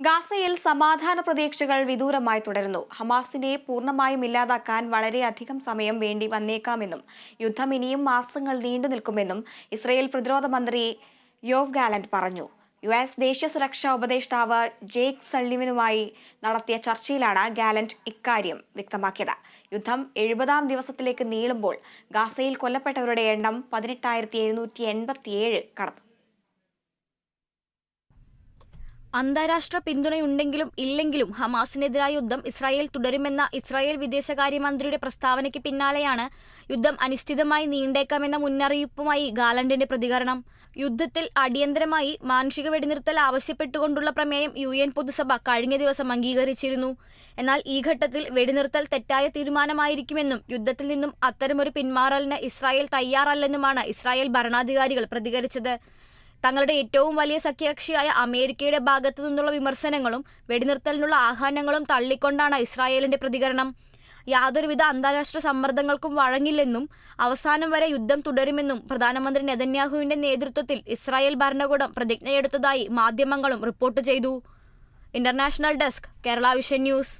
ഗാസയിൽ സമാധാന പ്രതീക്ഷകൾ വിദൂരമായി തുടരുന്നു. ഹമാസിനെ പൂർണമായും ഇല്ലാതാക്കാൻ വളരെയധികം സമയം വേണ്ടി വന്നേക്കാമെന്നും യുദ്ധം ഇനിയും മാസങ്ങൾ നീണ്ടു നിൽക്കുമെന്നും ഇസ്രയേൽ പ്രതിരോധ മന്ത്രി യോവ് ഗാലന്റ് പറഞ്ഞു. യു എസ് ദേശീയ സുരക്ഷാ ഉപദേഷ്ടാവ് ജേക്ക് സള്ളിവനുമായി നടത്തിയ ചർച്ചയിലാണ് ഗാലന്റ് ഇക്കാര്യം വ്യക്തമാക്കിയത്. യുദ്ധം എഴുപതാം ദിവസത്തിലേക്ക് നീളുമ്പോൾ ഗാസയിൽ കൊല്ലപ്പെട്ടവരുടെ എണ്ണം പതിനെട്ടായിരത്തി എഴുന്നൂറ്റി എൺപത്തിയേഴ് കടന്നു. അന്താരാഷ്ട്ര പിന്തുണയുണ്ടെങ്കിലും ഇല്ലെങ്കിലും ഹമാസിനെതിരായ യുദ്ധം ഇസ്രായേൽ തുടരുമെന്ന ഇസ്രായേൽ വിദേശകാര്യമന്ത്രിയുടെ പ്രസ്താവനയ്ക്ക് പിന്നാലെയാണ് യുദ്ധം അനിശ്ചിതമായി നീണ്ടേക്കാമെന്ന മുന്നറിയിപ്പുമായി ഗാലണ്ടിന്റെ പ്രതികരണം. യുദ്ധത്തിൽ അടിയന്തരമായി മാനുഷിക വെടിനിർത്തൽ ആവശ്യപ്പെട്ടുകൊണ്ടുള്ള പ്രമേയം യു എൻ പൊതുസഭ കഴിഞ്ഞ ദിവസം അംഗീകരിച്ചിരുന്നു. എന്നാൽ ഈ ഘട്ടത്തിൽ വെടിനിർത്തൽ തെറ്റായ തീരുമാനമായിരിക്കുമെന്നും യുദ്ധത്തിൽ നിന്നും അത്തരമൊരു പിന്മാറലിന് ഇസ്രായേൽ തയ്യാറല്ലെന്നുമാണ് ഇസ്രായേൽ ഭരണാധികാരികൾ പ്രതികരിച്ചത്. തങ്ങളുടെ ഏറ്റവും വലിയ സഖ്യകക്ഷിയായ അമേരിക്കയുടെ ഭാഗത്തു നിന്നുള്ള വിമർശനങ്ങളും വെടിനിർത്തലിനുള്ള ആഹ്വാനങ്ങളും തള്ളിക്കൊണ്ടാണ് ഇസ്രായേലിന്റെ പ്രതികരണം. യാതൊരുവിധ അന്താരാഷ്ട്ര സമ്മർദ്ദങ്ങൾക്കും വഴങ്ങില്ലെന്നും അവസാനം വരെ യുദ്ധം തുടരുമെന്നും പ്രധാനമന്ത്രി നെതന്യാഹുവിന്റെ നേതൃത്വത്തിൽ ഇസ്രായേൽ ഭരണകൂടം പ്രതിജ്ഞയെടുത്തതായി മാധ്യമങ്ങളും റിപ്പോർട്ട് ചെയ്തു. International desk Kerala vision news.